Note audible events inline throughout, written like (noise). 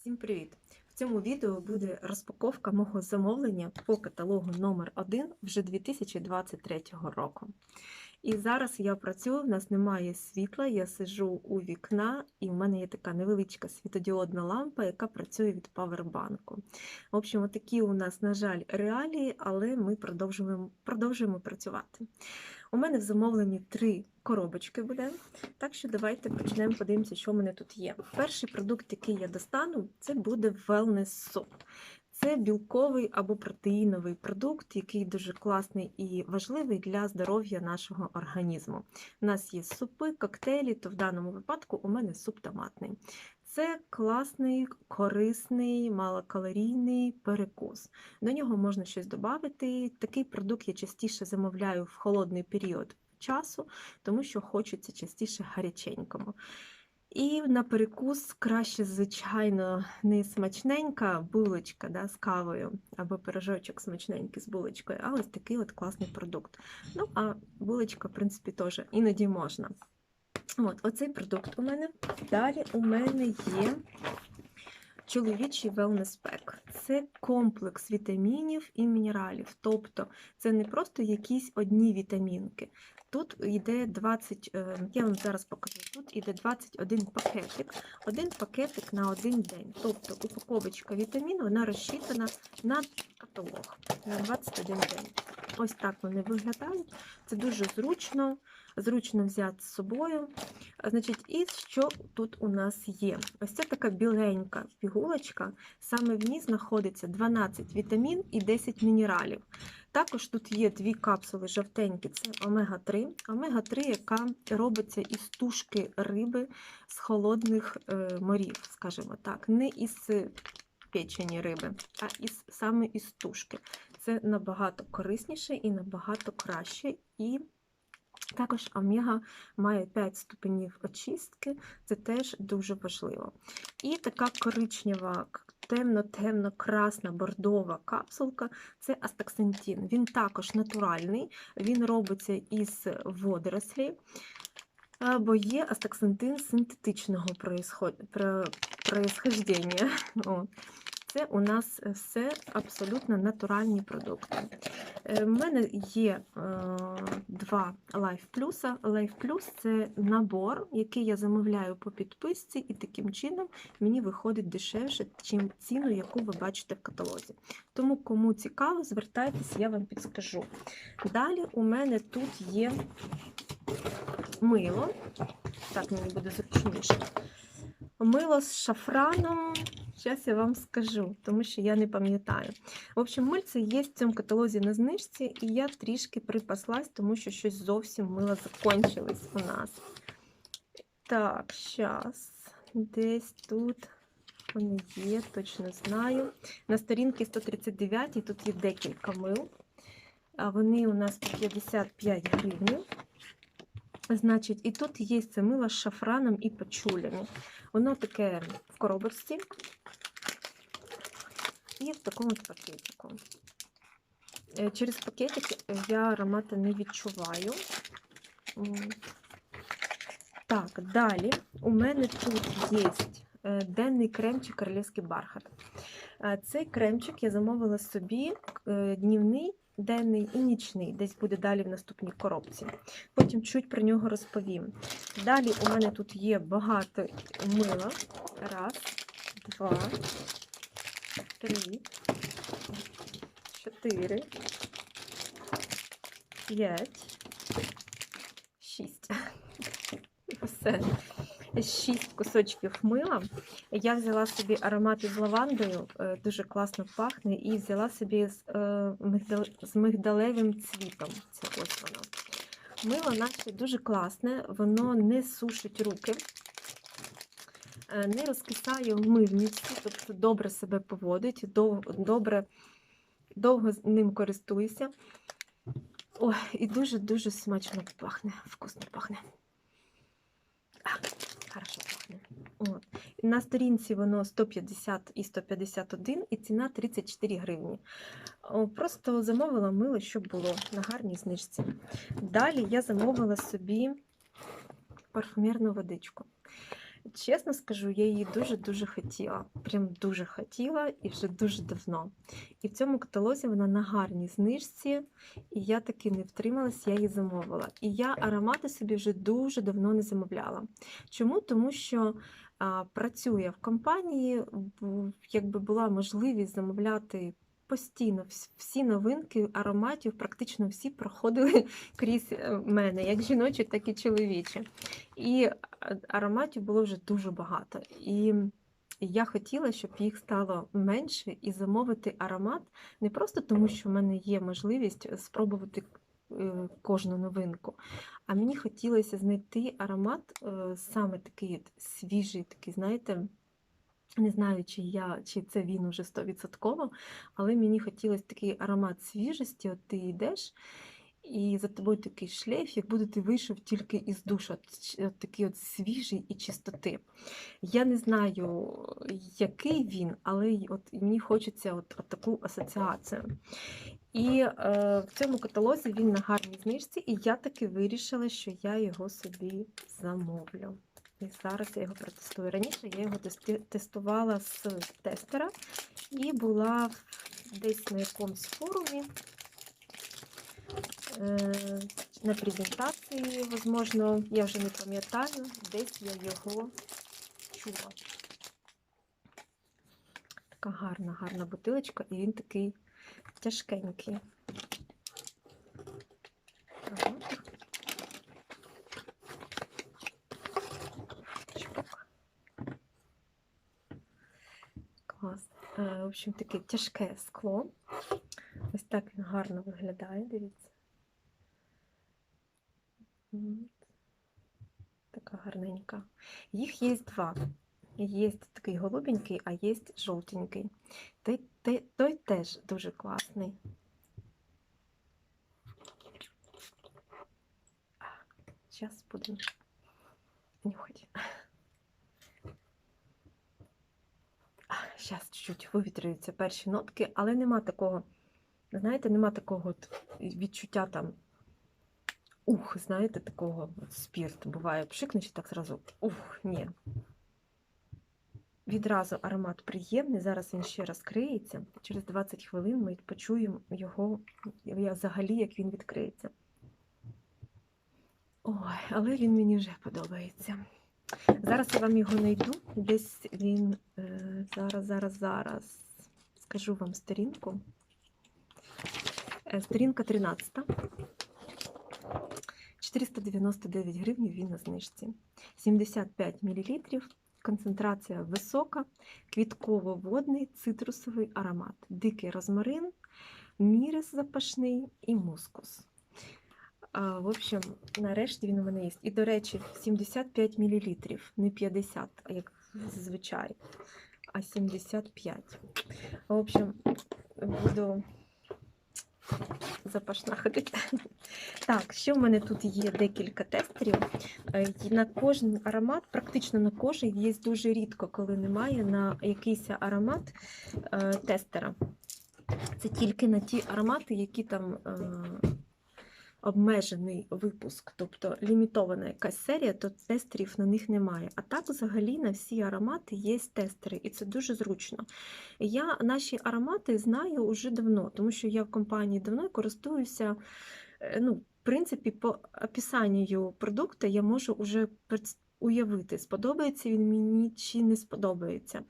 Всім привіт! В цьому відео буде розпаковка мого замовлення по каталогу номер 1 вже 2023 року. І зараз я працюю, в нас немає світла, я сиджу у вікна, і в мене є така невеличка світодіодна лампа, яка працює від павербанку. В общем, такі у нас, на жаль, реалії, але ми продовжуємо, продовжуємо працювати. У мене в замовленні три коробочки буде. Так що давайте почнемо подивимося, що в мене тут є. Перший продукт, який я достану, це буде wellness суп. Це білковий або протеїновий продукт, який дуже класний і важливий для здоров'я нашого організму. У нас є супи, коктейлі, то в даному випадку у мене суп томатний. Це класний, корисний, малокалорійний перекус. До нього можна щось додати. Такий продукт я частіше замовляю в холодний період часу, тому що хочеться частіше гаряченькому. І на перекус краще, звичайно, не смачненька булочка да, з кавою або пирожочок смачненький з булочкою, а ось такий от класний продукт. Ну, а булочка, в принципі, теж іноді можна. От, Оцей продукт у мене. Далі у мене є чоловічий wellness pack. Це комплекс вітамінів і мінералів. Тобто це не просто якісь одні вітамінки. Тут йде 20, е, я вам зараз покажу, тут йде 21 пакетик, один пакетик на один день. Тобто упаковочка вітаміну вона розчитана на каталог на 21 день. Ось так вони виглядають. Це дуже зручно, зручно взяти з собою. Значить, і що тут у нас є? Ось це така біленька пігулочка. Саме в ній знаходиться 12 вітамін і 10 мінералів. Також тут є дві капсули жовтенькі, це омега-3. Омега-3, яка робиться із тушки риби з холодних е, морів, скажімо так, не із печені риби, а із саме із тушки. Це набагато корисніше і набагато краще. І також омега має 5 ступенів очистки, це теж дуже важливо. І така коричнева, темно-темно красна бордова капсулка це астаксантин. Він також натуральний, він робиться із водорослей, бо є астаксантин синтетичного происхождення. (laughs) Це у нас все абсолютно натуральні продукти. У мене є два Life Plus. Life Plus це набор, який я замовляю по підписці, і таким чином мені виходить дешевше, чим ціну, яку ви бачите в каталозі. Тому, кому цікаво, звертайтеся, я вам підскажу. Далі у мене тут є мило. Так, мені буде зручніше. Мило з шафраном. Зараз я вам скажу, тому що я не пам'ятаю. В общем, мильце є в цьому каталозі на знижці, і я трішки припаслась, тому що щось зовсім мило закончилось у нас. Так, зараз, десь тут вони є, точно знаю. На сторінці 139 тут є декілька мил. Вони у нас по 55 гривень. Значить, і тут є це мило з шафраном і пачулями. Воно таке в коробочці і в такому пакетику. Через пакетик я аромати не відчуваю. Так, далі у мене тут є денний кремчик королівський бархат. Цей кремчик я замовила собі днівний, денний і нічний, десь буде далі в наступній коробці. Потім чуть про нього розповім. Далі у мене тут є багато мила. Раз, два, три, чотири, п'ять, шість. (laughs) Все. Шість кусочків мила. Я взяла собі аромат із лавандою, дуже класно пахне, і взяла собі з, з мигдалевим цвітом. Це ось воно. Мило наше дуже класне, воно не сушить руки, не розкисає в мильниці, тобто добре себе поводить, добре, довго ним користуюся. Ой, і дуже-дуже смачно пахне, вкусно пахне. А. От. На сторінці воно 150 і 151, і ціна 34 гривні. Просто замовила мило, щоб було на гарній знижці. Далі я замовила собі парфумерну водичку. Чесно скажу, я її дуже-дуже хотіла. Прям дуже хотіла і вже дуже давно. І в цьому каталозі вона на гарній знижці, і я таки не втрималась, я її замовила. І я аромати собі вже дуже давно не замовляла. Чому? Тому що а, працює в компанії, якби була можливість замовляти. Постійно всі новинки ароматів, практично всі проходили (laughs) крізь е, мене, як жіночі, так і чоловічі. І ароматів було вже дуже багато. І я хотіла, щоб їх стало менше, і замовити аромат не просто тому, що в мене є можливість спробувати е, кожну новинку, а мені хотілося знайти аромат е, саме такий свіжий, такий, знаєте. Не знаю, чи я, чи це він уже 100%, але мені хотілося такий аромат свіжості. От ти йдеш, і за тобою такий шлейф, як буде ти вийшов тільки із душу, от, от такий от свіжий і чистоти. Я не знаю, який він, але от мені хочеться от, от таку асоціацію. І е, в цьому каталозі він на гарній знижці, і я таки вирішила, що я його собі замовлю. І зараз я його протестую. Раніше я його тестувала з тестера і була десь на якомусь форумі е, на презентації, можливо, я вже не пам'ятаю, десь я його чула. Така гарна, гарна бутилочка, і він такий тяжкенький. Так. Чпок. Клас. Е, В общем, таке тяжке скло. Ось так він гарно виглядає, дивіться. Така гарненька. Їх є два. Є такий голубенький, а є жовтенький. Той, той, той теж дуже класний. Зараз будемо нюхати. Зараз чуть-чуть вивітрюються перші нотки, але нема такого, знаєте, нема такого відчуття там. Ух, знаєте, такого от спірт буває, пшикнеш так зразу. Ух, ні. Відразу аромат приємний. Зараз він ще розкриється. Через 20 хвилин ми почуємо його взагалі, як він відкриється. Ой, але він мені вже подобається. Зараз я вам його знайду. Десь він е, зараз, зараз, зараз. Скажу вам сторінку. Е, Сторінка 13. 499 гривень він на знижці. 75 мл. Концентрація висока, квітково-водний цитрусовий аромат, дикий розмарин, мірис запашний і мускус. А, в общем, нарешті він у мене є. І, до речі, 75 мл, не 50, як зазвичай, а 75. В общем, буду запашна ходити. Так, що в мене тут є декілька тестерів. Е, На кожен аромат, практично на кожен, є дуже рідко, коли немає на якийсь аромат е, тестера. Це тільки на ті аромати, які там е, обмежений випуск, тобто лімітована якась серія, то тестерів на них немає. А так, взагалі, на всі аромати є тестери, і це дуже зручно. Я наші аромати знаю уже давно, тому що я в компанії давно користуюся. е, Ну, в принципі, по описанню продукту я можу вже уявити, сподобається він мені чи не сподобається.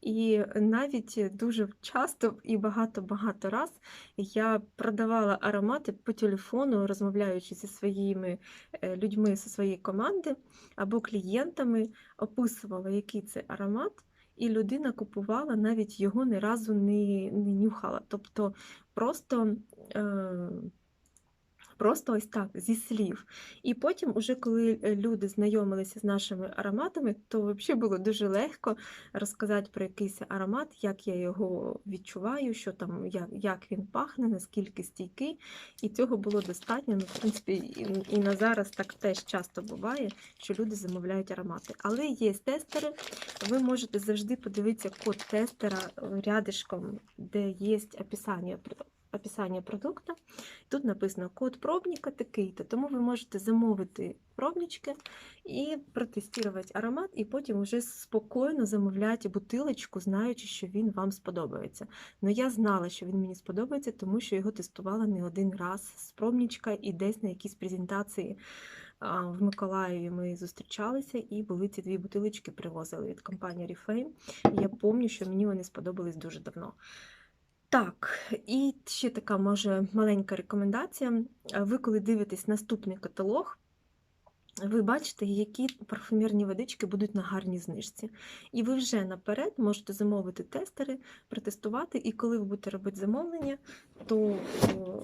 І навіть дуже часто і багато-багато раз я продавала аромати по телефону, розмовляючи зі своїми е, людьми зі своєї команди або клієнтами, описувала, який це аромат, і людина купувала, навіть його ні разу не, не нюхала. Тобто просто. Е, Просто ось так, зі слів. І потім, уже коли е, люди знайомилися з нашими ароматами, то взагалі було дуже легко розказати про якийсь аромат, як я його відчуваю, що там, як, як він пахне, наскільки стійкий. І цього було достатньо. Ну, в принципі, і, і на зараз так теж часто буває, що люди замовляють аромати. Але є тестери, ви можете завжди подивитися код тестера рядишком, де є описання описання продукту. Тут написано код пробника такий-то, тому ви можете замовити пробнички і протестувати аромат, і потім вже спокійно замовляти бутилочку, знаючи, що він вам сподобається. Ну я знала, що він мені сподобається, тому що його тестувала не один раз з пробничка і десь на якійсь презентації в Миколаєві ми зустрічалися і були ці дві бутилочки привозили від компанії Reflame. Я пам'ятаю, що мені вони сподобались дуже давно. Так, і ще така може маленька рекомендація. Ви, коли дивитесь наступний каталог, ви бачите, які парфумерні водички будуть на гарній знижці. І ви вже наперед можете замовити тестери, протестувати, і коли ви будете робити замовлення, то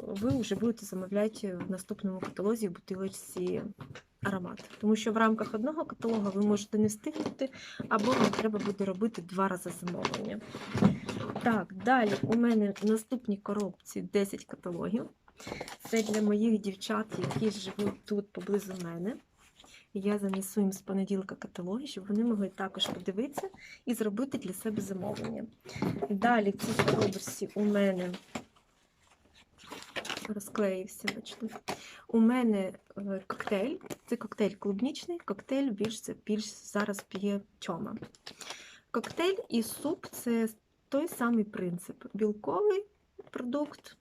ви вже будете замовляти в наступному каталозі в бутилочці аромат. Тому що в рамках одного каталога ви можете не встигнути, або вам треба буде робити два рази замовлення. Так, далі у мене в наступній коробці 10 каталогів. Це для моїх дівчат, які живуть тут поблизу мене. Я занесу їм з понеділка каталоги, щоб вони могли також подивитися і зробити для себе замовлення. Далі в цій коробочці у мене розклеївся, бачите. У мене е, коктейль. Це коктейль клубнічний, коктейль більш, більш зараз п'є чома. Коктейль і суп це той самий принцип. Білковий продукт,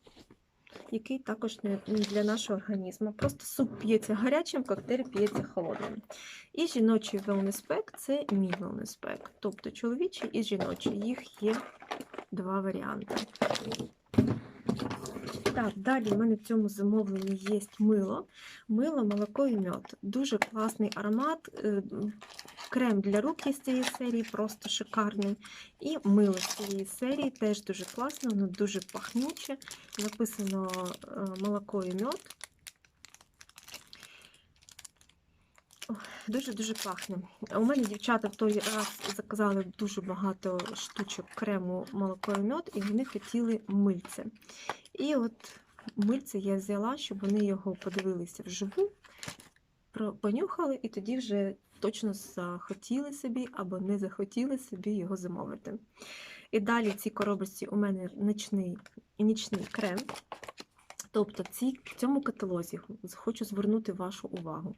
який також не для нашого організму. Просто суп п'ється гарячим, коктейль п'ється холодним. І жіночий pack – це мій pack. Тобто чоловічий і жіночий. Їх є два варіанти. Так, далі в мене в цьому замовленні є мило. Мило, молоко і мед. Дуже класний аромат. е, Крем для рук є з цієї серії, просто шикарний. І мило з цієї серії теж дуже класне, воно дуже пахнюче. Написано е, молоко і мед. Дуже-дуже пахне. У мене дівчата в той раз заказали дуже багато штучок крему молоко і мед, і вони хотіли мильце. І от мильце я взяла, щоб вони його подивилися вживу, понюхали, і тоді вже точно захотіли собі або не захотіли собі його замовити. І далі в цій коробочці у мене нічний, нічний крем. Тобто в цьому каталозі хочу звернути вашу увагу.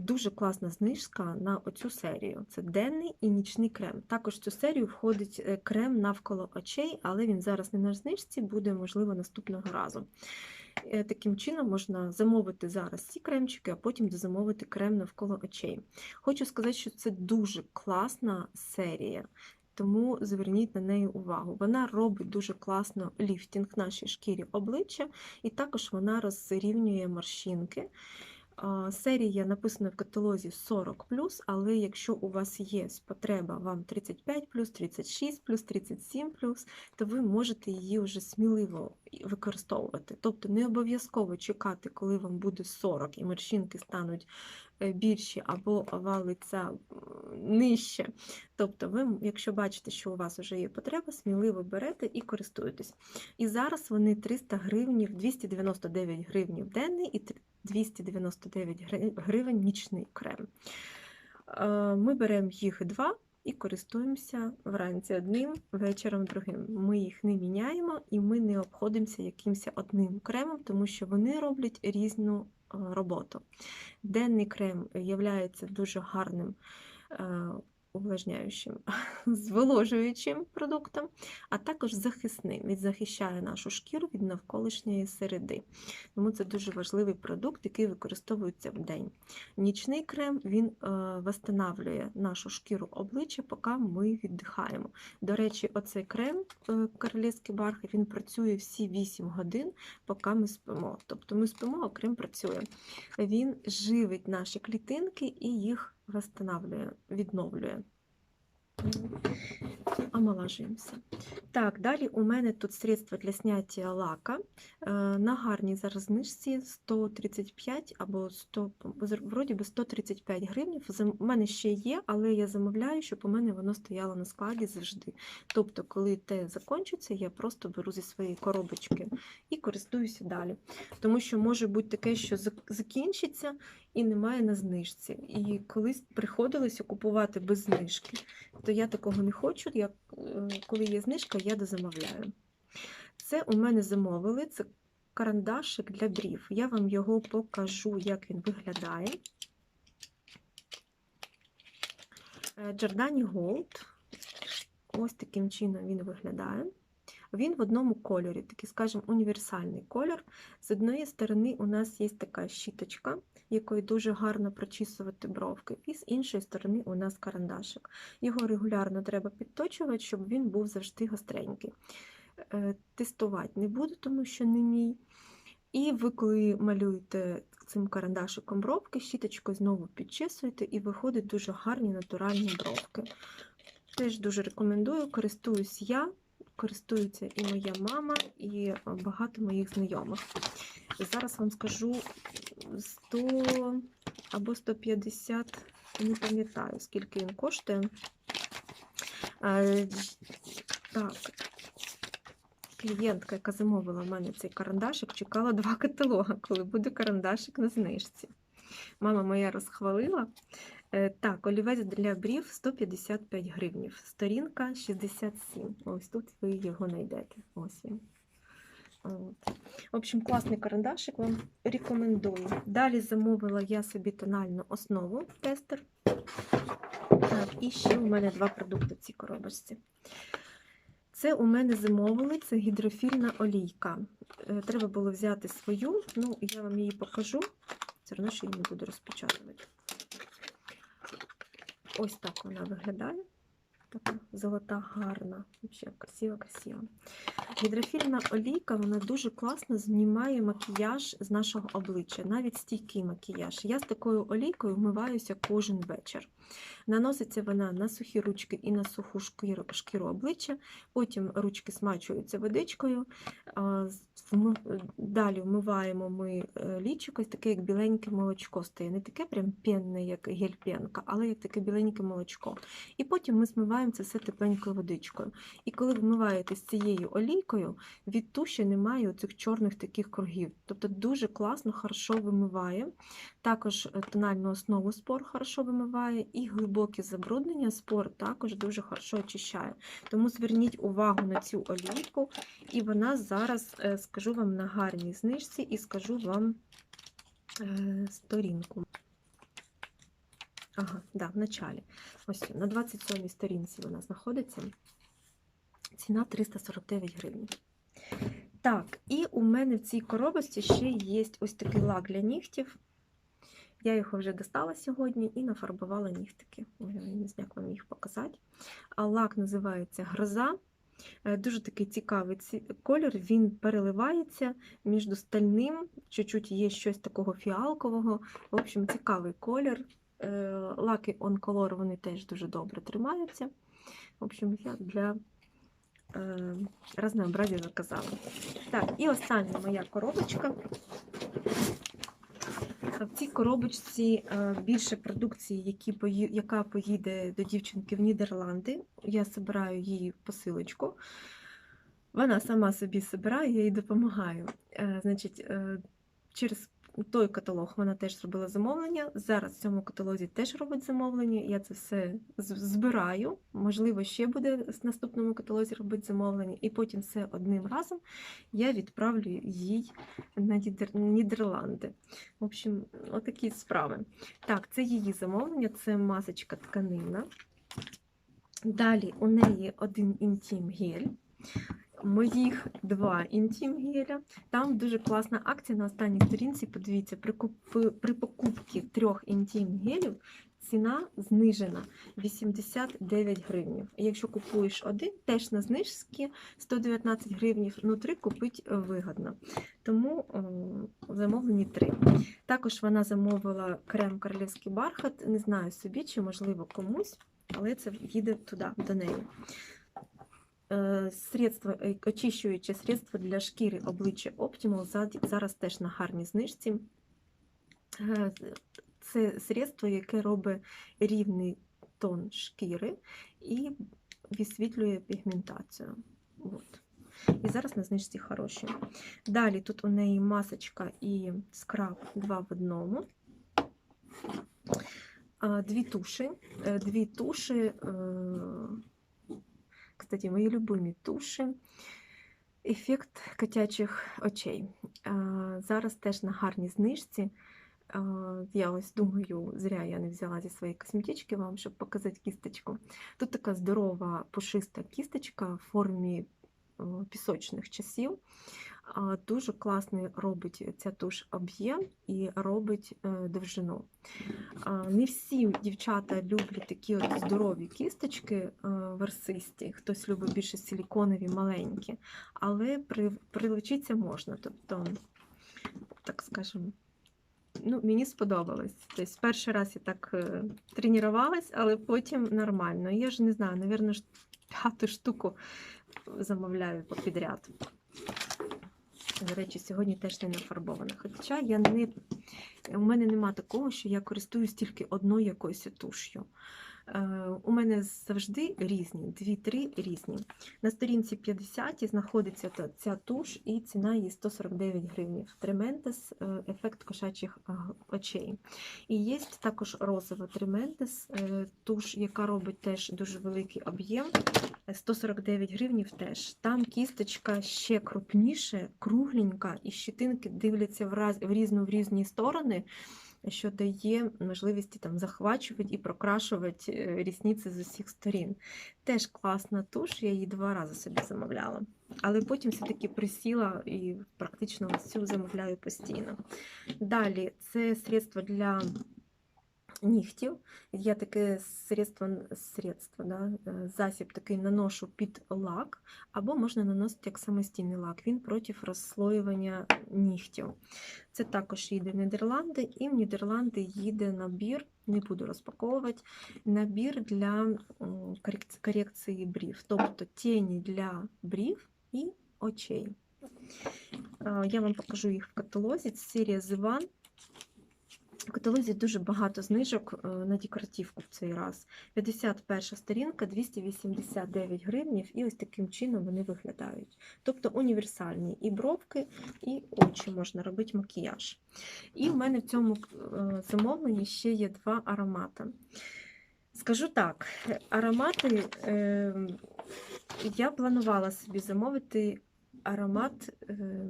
Дуже класна знижка на оцю серію. Це денний і нічний крем. Також в цю серію входить е, крем навколо очей, але він зараз не на знижці, буде, можливо, наступного разу. Е, Таким чином можна замовити зараз ці кремчики, а потім дозамовити крем навколо очей. Хочу сказати, що це дуже класна серія. Тому зверніть на неї увагу. Вона робить дуже класно ліфтінг нашій шкірі обличчя, і також вона розрівнює морщинки. Серія написана в каталозі 40 але якщо у вас є потреба вам 35 36 37 то ви можете її вже сміливо використовувати. Тобто не обов'язково чекати, коли вам буде 40 і морщинки стануть більші або овал лиця нижче. Тобто, ви, якщо бачите, що у вас вже є потреба, сміливо берете і користуєтесь. І зараз вони 300 гривнів, 299 гривнів денний і 299 гривень нічний крем. Е, Ми беремо їх два і користуємося вранці одним, вечором другим. Ми їх не міняємо і ми не обходимося якимось одним кремом, тому що вони роблять різну е, роботу. Денний крем є дуже гарним е, увлажняючим, (laughs) зволожуючим продуктом, а також захисним. Він захищає нашу шкіру від навколишньої середи. Тому це дуже важливий продукт, який використовується в день. Нічний крем він е, восстанавлює нашу шкіру обличчя, поки ми віддихаємо. До речі, оцей крем е, королівський бархат він працює всі 8 годин, поки ми спимо. Тобто ми спимо, а крем працює. Він живить наші клітинки і їх восстанавлює, відновлює. Омолажуємося. Так, далі у мене тут средство для зняття лака. На гарній зараз знижці 135 або 100, вроді би 135 гривень. У мене ще є, але я замовляю, щоб у мене воно стояло на складі завжди. Тобто, коли те закінчиться, я просто беру зі своєї коробочки і користуюся далі. Тому що може бути таке, що закінчиться і немає на знижці. І колись приходилося купувати без знижки, то я такого не хочу. Я, е, коли є знижка, я дозамовляю. Це у мене замовили. Це карандашик для брів. Я вам його покажу, як він виглядає. Е, Giordani Gold. Ось таким чином він виглядає. Він в одному кольорі, такий, скажімо, універсальний кольор. З одної сторони у нас є така щіточка, якою дуже гарно прочісувати бровки, і з іншої сторони у нас карандашик. Його регулярно треба підточувати, щоб він був завжди гостренький. Е, Тестувати не буду, тому що не мій. І ви, коли малюєте цим карандашиком бровки, щіточкою знову підчесуєте, і виходять дуже гарні натуральні бровки. Теж дуже рекомендую, користуюсь я, користується і моя мама, і багато моїх знайомих. Зараз вам скажу 100 або 150, не пам'ятаю, скільки він коштує. Е, Так, клієнтка, яка замовила в мене цей карандашик, чекала два каталога, коли буде карандашик на знижці. Мама моя розхвалила. Е, Так, олівець для брів 155 гривнів. Сторінка 67. Ось тут ви його знайдете. Ось він. В общем, класний карандашик вам рекомендую. Далі замовила я собі тональну основу тестер. Так, і ще у мене два продукти в цій коробочці. Це у мене замовили, це гідрофільна олійка. Е, Треба було взяти свою, ну я вам її покажу. Все одно що її не буду розпечатувати. Ось так вона виглядає. Така золота, гарна, взагалі красива, красива. Гідрофільна олійка вона дуже класно знімає макіяж з нашого обличчя, навіть стійкий макіяж. Я з такою олійкою вмиваюся кожен вечір. Наноситься вона на сухі ручки і на суху шкіру, шкіру обличчя, потім ручки смачуються водичкою. Далі вмиваємо ми е, лічико, таке як біленьке молочко стає. Не таке прям пенне, як гель-пенка, але як таке біленьке молочко. І потім ми змиваємо це все тепленькою водичкою. І коли вмиваєте з цією олійкою, від туші немає оцих чорних таких кругів. Тобто дуже класно, хорошо вимиває. Також е, тональну основу спор хорошо вимиває, і глибокі забруднення спор також дуже хорошо очищає. Тому зверніть увагу на цю олійку, і вона зараз е, скажу вам на гарній знижці і скажу вам е, сторінку. Ага, да, в началі. Ось на 27-й сторінці вона знаходиться. Ціна 349 гривень. Так, і у мене в цій коробочці ще є ось такий лак для нігтів. Я його вже достала сьогодні і нафарбувала нігтики. Я не знаю, вам їх показати. Лак називається Гроза. Е, Дуже такий цікавий ці- колір, він переливається між стальним, чуть-чуть є щось такого фіалкового. В общем, цікавий колір. Е, Лаки On Color вони теж дуже добре тримаються. В общем, я для е, разнообразия заказала. Так, і остання моя коробочка. В цій коробочці е, більше продукції, які яка поїде до дівчинки в Нідерланди. Я збираю її посилочку. Вона сама собі збирає, я їй допомагаю. Е, Значить, е, через той каталог вона теж зробила замовлення. Зараз в цьому каталозі теж робить замовлення. Я це все збираю. Можливо, ще буде в наступному каталозі робити замовлення, і потім все одним разом я відправлю їй на Нідерланди. В общем, отакі справи. Так, це її замовлення, це масочка тканина. Далі у неї один інтім гель. Моїх два інтім геля. Там дуже класна акція на останній сторінці. Подивіться, при, куп- при покупці трьох інтім гелів ціна знижена 89 гривень. Якщо купуєш один, теж на знижці 119 гривень, внутри купити вигодно. Тому е, замовлені три. Також вона замовила крем королівський бархат. Не знаю собі, чи можливо комусь, але це їде туди, до неї. Е, Средство, е, очищуюче средство для шкіри обличчя Optimal зараз теж на гарній знижці. Е, Це средство, яке робить рівний тон шкіри і висвітлює пігментацію. От. І зараз на знижці хороші. Далі тут у неї масочка і скраб два в одному. Дві туші. Дві туші. Кстати, мої любимі туші. ефект котячих очей. Зараз теж на гарній знижці. Я ось думаю, зря я не взяла зі своєї косметички вам, щоб показати кісточку. Тут така здорова пушиста кісточка в формі пісочних часів. Дуже класний робить ця туш об'єм і робить е, довжину. Не всі дівчата люблять такі от здорові кісточки е, версисті, хтось любить більше силіконові, маленькі, але прилучитися можна. Тобто, так скажемо, ну, мені сподобалось. Тобто, перший раз я так е, тренувалась, але потім нормально. Я ж не знаю, ж (laughs) п'яту штуку замовляю підряд. До речі, сьогодні теж не нафарбована. Хоча я не, у мене нема такого, що я користуюсь тільки одною якоюсь туш'ю. Е, У мене завжди різні, дві-три різні. На сторінці 50 знаходиться ця туш, і ціна її 149 гривнів. Трементес ефект кошачих очей. І є також розова Трементес, туш, яка робить теж дуже великий об'єм. е, 149 гривнів теж. Там кісточка ще крупніше, кругленька, і щитинки дивляться в різну в різні сторони що дає можливість там захвачувати і прокрашувати е, рісниці з усіх сторін. Теж класна туш, я її два рази собі замовляла. Але потім все-таки присіла і практично ось цю замовляю постійно. Далі це средство для нігтів. Я таке средство, средство да, е, засіб такий наношу під лак, або можна наносити як самостійний лак. Він проти розслоювання нігтів. Це також їде в Нідерланди, і в Нідерланди їде набір, не буду розпаковувати, набір для корекції брів, тобто тіні для брів і очей. Е, Я вам покажу їх в каталозі. Це серія The One. В каталозі дуже багато знижок е, на декоративку в цей раз. 51 сторінка, 289 гривнів, і ось таким чином вони виглядають. Тобто універсальні і бровки, і очі можна робити макіяж. І в мене в цьому е, замовленні ще є два аромати. Скажу так, аромати е, я планувала собі замовити аромат е,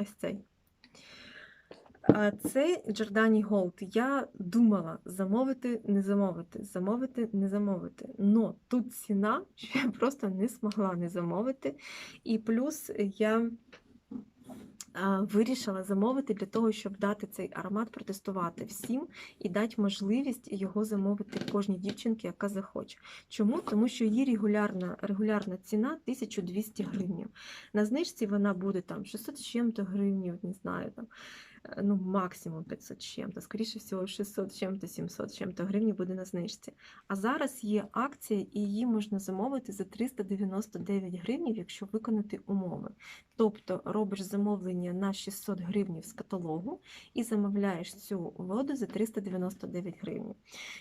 ось цей. Цей Giordani Gold я думала замовити, не замовити, замовити, не замовити. Но тут ціна, (laughs) що я просто не змогла не замовити. І плюс я вирішила замовити для того, щоб дати цей аромат протестувати всім і дати можливість його замовити кожній дівчинці, яка захоче. Чому? Тому що її регулярна, регулярна ціна 1200 гривень. На знижці вона буде там 600 з чим-то гривень, не знаю, там, ну, максимум 500 з чим-то, скоріше всього 600 з чим-то, 700 з чим-то гривень буде на знижці. А зараз є акція, і її можна замовити за 399 гривень, якщо виконати умови. Тобто робиш замовлення на 600 гривень з каталогу і замовляєш цю воду за 399 гривень.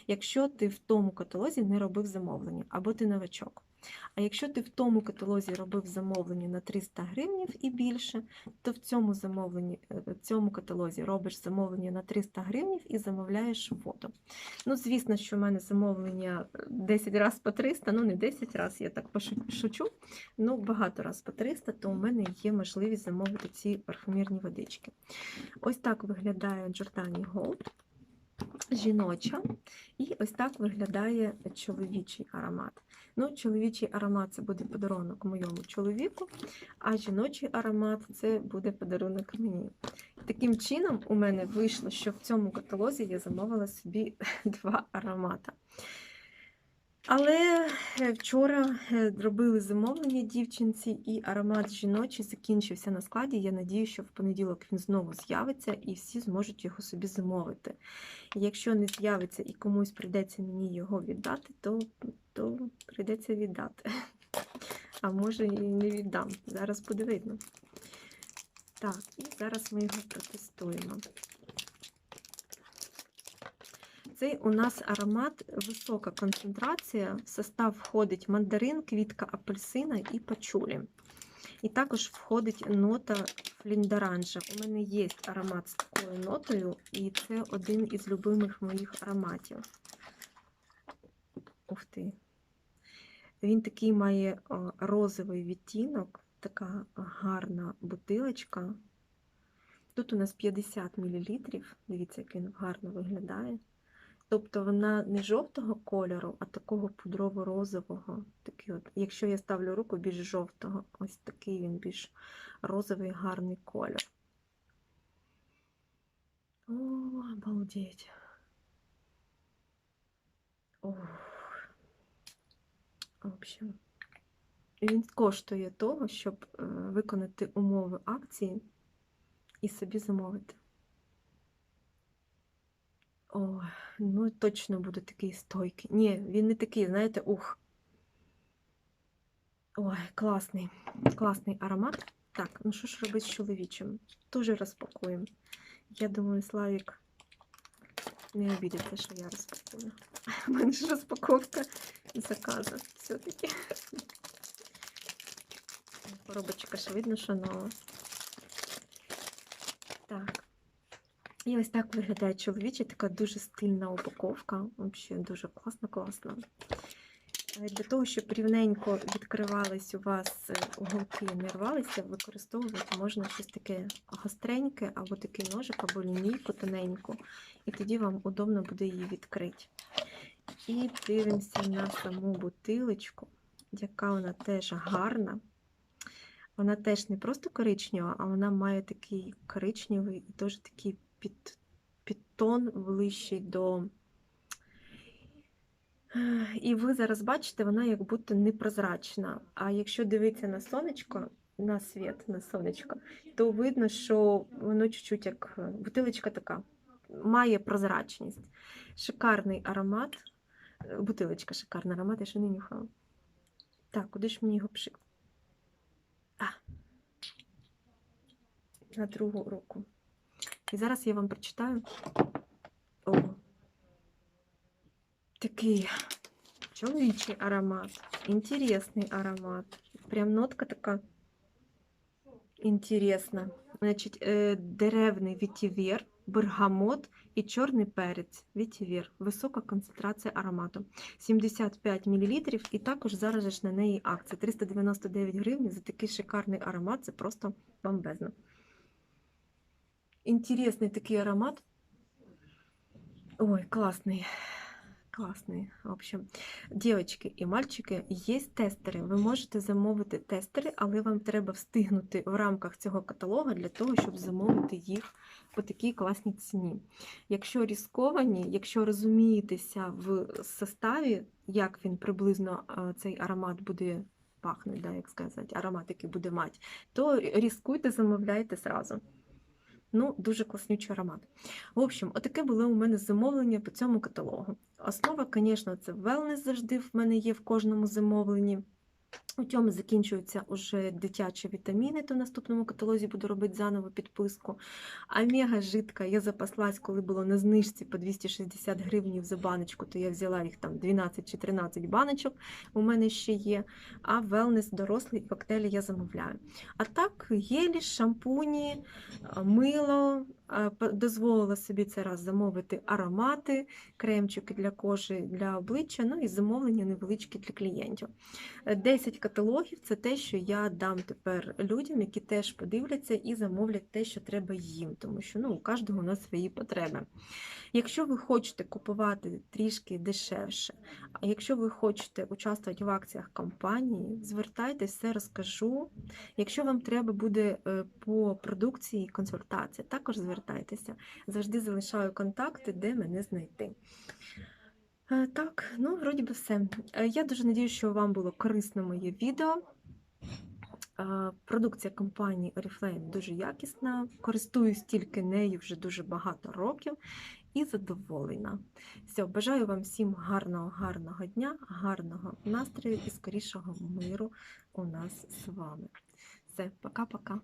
Якщо ти в тому каталозі не робив замовлення, або ти новачок. А якщо ти в тому каталозі робив замовлення на 300 гривень і більше, то в цьому замовленні, е, в цьому каталозі робиш замовлення на 300 гривень і замовляєш воду. Ну, звісно, що в мене замовлення 10 разів по 300, ну не 10 разів, я так пошу- шучу, ну багато разів по 300, то у мене є можливість замовити ці парфумерні водички. Ось так виглядає Giordani Gold жіноча, і ось так виглядає чоловічий аромат. Ну, чоловічий аромат це буде подарунок моєму чоловіку, а жіночий аромат це буде подарунок мені. Таким чином, у мене вийшло, що в цьому каталозі я замовила собі (laughs) два аромати. Але е, вчора е, робили замовлення дівчинці, і аромат жіночий закінчився на складі. Я надію, що в понеділок він знову з'явиться і всі зможуть його собі замовити. Якщо не з'явиться і комусь прийдеться мені його віддати, то, то прийдеться віддати. (laughs) А може і не віддам. Зараз буде видно. Так, і зараз ми його протестуємо. Цей у нас аромат висока концентрація. В состав входить мандарин, квітка апельсина і пачулі. І також входить нота фліндоранжа. У мене є аромат з такою нотою, і це один із любимих моїх ароматів. Ух ти. Він такий має розовий відтінок, така гарна бутилочка. Тут у нас 50 мл. Дивіться, як він гарно виглядає. Тобто вона не жовтого кольору, а такого пудрово-розового. От, якщо я ставлю руку більш жовтого, ось такий він більш розовий гарний кольор. О, обалдеть. Ох. В общем, він коштує того, щоб е, виконати умови акції і собі замовити. О, ну точно буде такий стойкий. Ні, він не такий, знаєте, ух. Ой, класний, класний аромат. Так, ну що ж робити з чоловічим? Тоже розпакуємо. Я думаю, Славік не обідеться, що я розпакую. (laughs) У мене ж розпаковка заказу все-таки. Коробочка ж видно, що нова. Так. І ось так виглядає чоловіча, така дуже стильна упаковка. Взагалі дуже класно, класно. Е, Для того, щоб рівненько відкривались у вас е, уголки, не рвалися, використовувати можна щось таке гостреньке, або такий ножик, або лінійку тоненьку. І тоді вам удобно буде її відкрити. І дивимося на саму бутилочку, яка вона теж гарна. Вона теж не просто коричнева, а вона має такий коричневий і теж такий під, підтон ближчий до. І ви зараз бачите, вона як будто непрозрачна. А якщо дивитися на сонечко, на світ, на сонечко, то видно, що воно чуть-чуть як е, бутилочка така, має прозрачність. Шикарний аромат. Е, Бутилочка шикарний аромат, я ще не нюхала. Так, куди ж мені його пшик? А. На другу руку. І зараз я вам прочитаю. О. Такий чоловічий аромат. Інтересний аромат. Прям нотка така інтересна. Значить, е, деревний вітівер, бергамот і чорний перець. Вітівер. Висока концентрація аромату. 75 мл. І також зараз ж на неї акція. 399 гривень за такий шикарний аромат. Це просто бомбезно. Інтересний такий аромат. Ой, классный. Класний. В общем, дівчатки і мальчики, є тестери. Ви можете замовити тестери, але вам треба встигнути в рамках цього каталога для того, щоб замовити їх по такій класній ціні. Якщо різковані, якщо розумієтеся в составі, як він приблизно е, цей аромат буде пахнути, да, як сказати, аромат, який буде мати, то різкуйте, замовляйте зразу. Ну, дуже класнючий аромат. В общем, отаке було у мене замовлення по цьому каталогу. Основа, звісно, це wellness завжди в мене є в кожному замовленні. У цьому закінчуються вже дитячі вітаміни, то в наступному каталозі буду робити заново підписку. Омега жидка я запаслась, коли було на знижці по 260 гривень за баночку, то я взяла їх там 12 чи 13 баночок, у мене ще є. А wellness дорослий і коктейлі я замовляю. А так, гелі, шампуні, мило. Дозволила собі це раз замовити аромати, кремчики для кожи, для обличчя, ну і замовлення невеличкі для клієнтів. Е, 10 каталогів це те, що я дам тепер людям, які теж подивляться і замовлять те, що треба їм, тому що ну, у кожного у нас свої потреби. Якщо ви хочете купувати трішки дешевше, а якщо ви хочете участвувати в акціях компанії, звертайтеся, все розкажу. Якщо вам треба буде е, по продукції консультація, також звертайтеся. Завжди залишаю контакти, де мене знайти. Е, Так, ну, вроді би все. Е, Я дуже надію, що вам було корисно моє відео. Е, Продукція компанії Oriflame дуже якісна. Користуюсь тільки нею вже дуже багато років і задоволена. Все, бажаю вам всім гарного, гарного дня, гарного настрою і скорішого миру у нас з вами. Все, пока-пока.